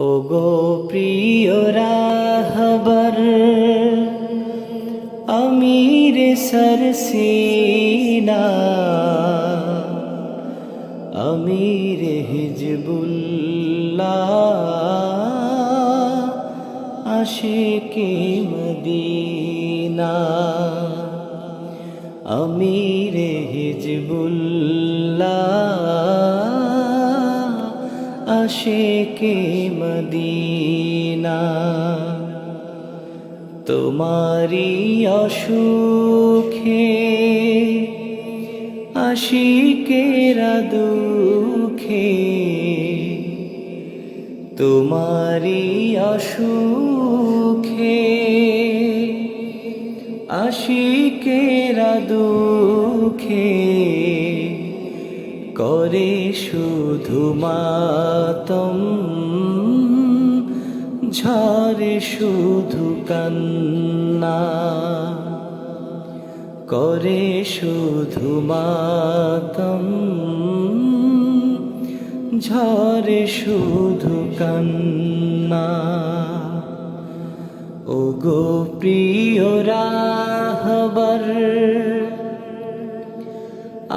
ওগো প্রিয় রাহবর আমির সরসিনা আমির হিজবুল্লাহ আশিকে মদিনা আমির হিজবুল্লাহ। আশিকে মদিনা। তোমারি অসুখে আশিকেরা দুঃখে। তোমারি অসুখে আশিকেরা দুঃখে। করে শুধু মাতম ঝরে শুধু কান্না। করে শুধু মাতম ঝরে শুধু কান্না। ও গো প্রিয় রাহবর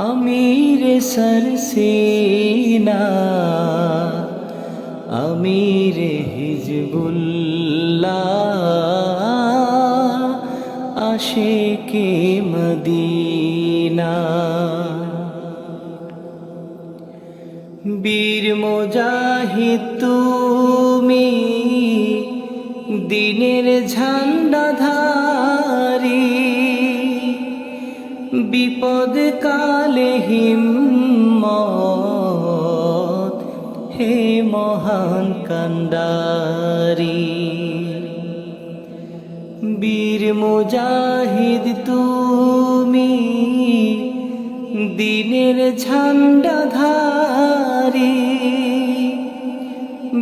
আমির সরসিনা আমির হিজবুল্লাহ আশিকে মদিনা। বীর মোজাহিদ তুমি দিনের ঝান্ডাধারী বিপদ কালে হিম্মত হে মহান কান্ডারি। বীর মুজাহিদ তুমি দিনের ঝান্ডাধারী।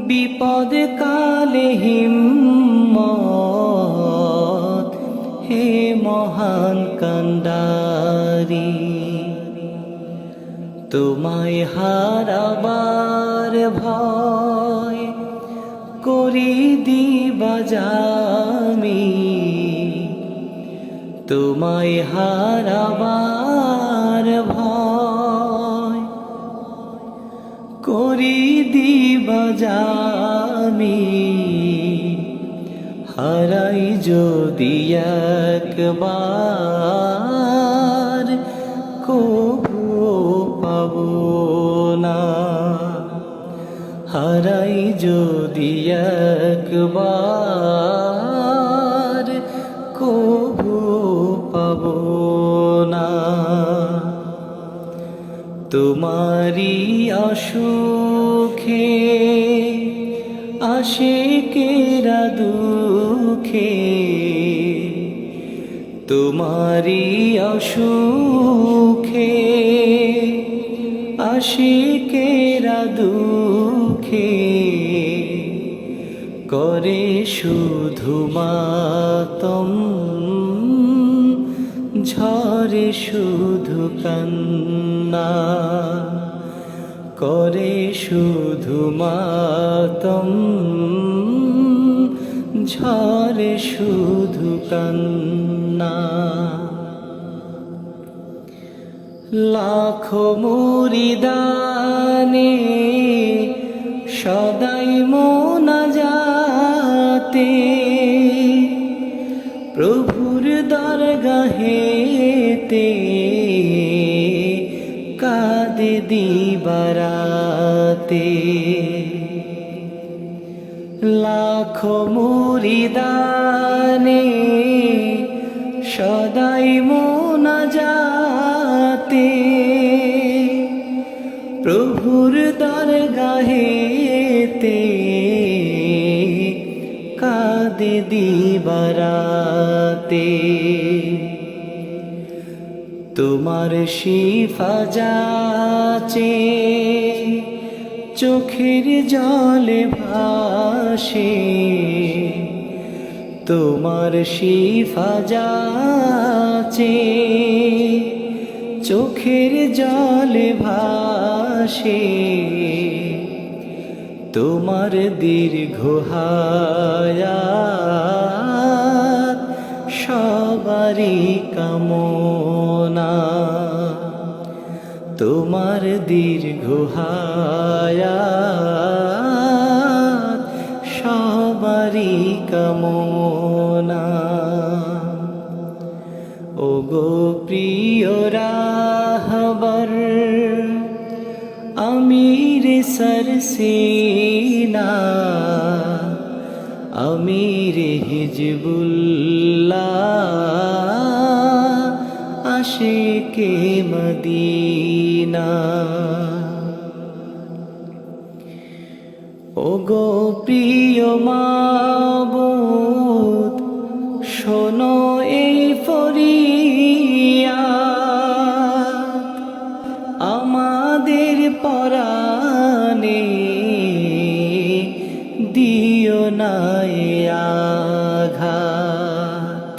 বিপদ কালে হিম্মত হে মহান কান্ডারি তোমায় হারাবার ভয় করি দিবাজামি তোমায় হারাবার ভয় করি দিবাজামি হারাই যদি একবার কবু পাব না। হারাই যদি একবার কবু পাব না। তোমারি অসুখে আশিকেরা দুঃখে তোমারি অসুখে, আশিকেরা দুঃখে করে শুধু মাতম ঝরে শুধু কান্না করে শুধু মাতম ঝরে শুধু কান্না লাখো মুরিদানে সদাই মোনা যাতে প্রভুর দরগাহেতে কাদে দিবারাতে। লাখো মুরিদানে সদাই মোনা যাতে প্রভুর দরগাহেতে কাদে দিবারাতে। তোমার শিফা যাচে চোখের জলে ভাসে। তোমার শিফা যাচে চোখের জলে ভাসে। তোমার দীর্ঘ হায়াত সবারই কামনা। তোমার দীর্ঘ হায়াত কামনা। ও গো প্রিয় রাহবর, আমির সরসিনা আমির হিজবুল্লাহ, আশিকে মদিনা। ও গো প্রিয় মাবুদ শোনো এই ফরিয়া। আমাদের পরাণে দিও না আঘাত।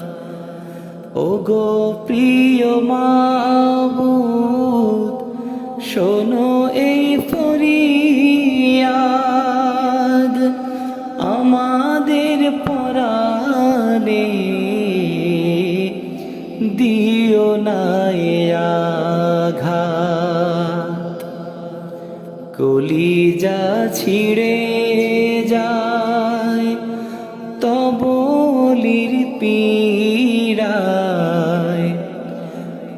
ও গো প্রিয় মাবুদ শোনো আঘাত। কলিজা ছিড়ে যায় তবলির পীড়ায়।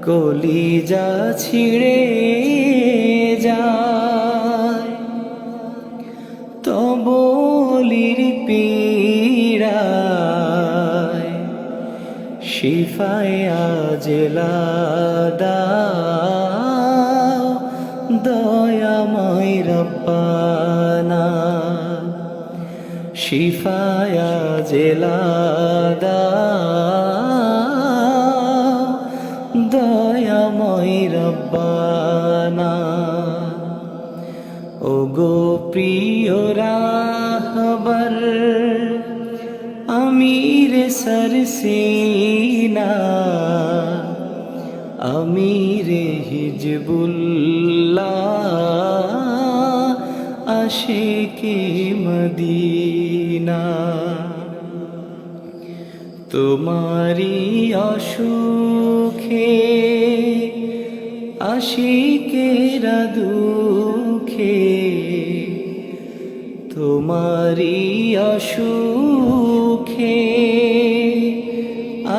কলিজা ছিড়ে যায় তবলির পীড়ায়। শিফায় আজলা দাও দয়াময় রব্বানা। শিফায় আজলা দাও দয়াময় রব্বানা। ও গো আমির সরসিনা আমির হিজবুল্লাহ আশিকে মদিনা। তোমারি অসুখে আশিকেরা দুঃখে। তোমারি অসুখে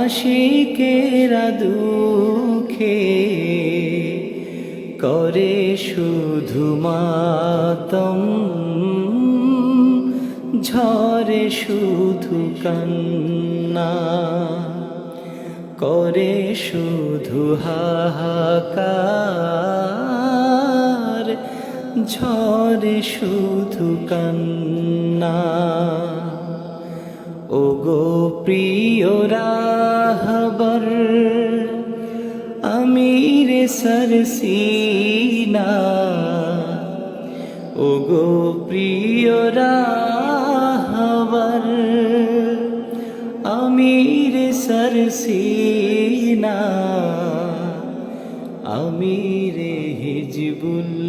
আশিকেরা দুঃখে করে শুধু মাতম ঝরে শুধু কান্না করে শুধু হাহাকার ঝরে শুধু কান্না। ও গো প্রিয় রাহবর আমির সরসিনা ও গো প্রিয় রাহবর আমির সরসিনা আমির হিজবুল্লাহ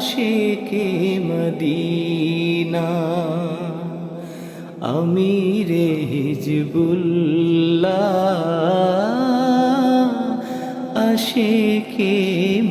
আশিকে মদিনা আমির হিজবুল্লাহ আশিকে মদিনা